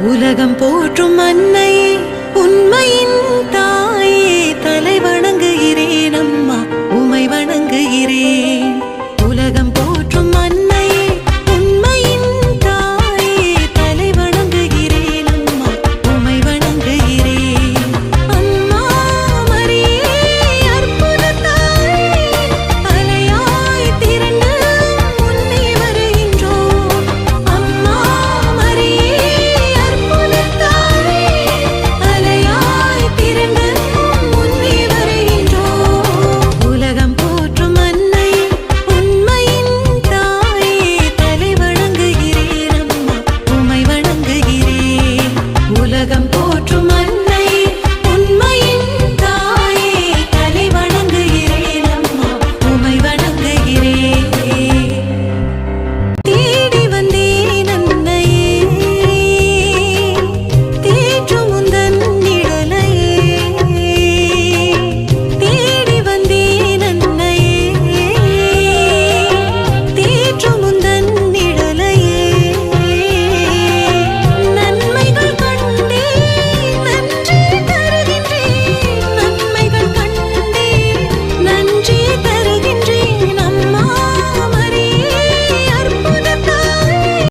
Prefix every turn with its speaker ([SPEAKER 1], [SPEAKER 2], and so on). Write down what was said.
[SPEAKER 1] உலகம் போற்றும் அன்னையே உண்மையின் தாயே தலை வணங்குகிறேன் அம்மா உமை வணங்குகிறேன். போற்றுமல்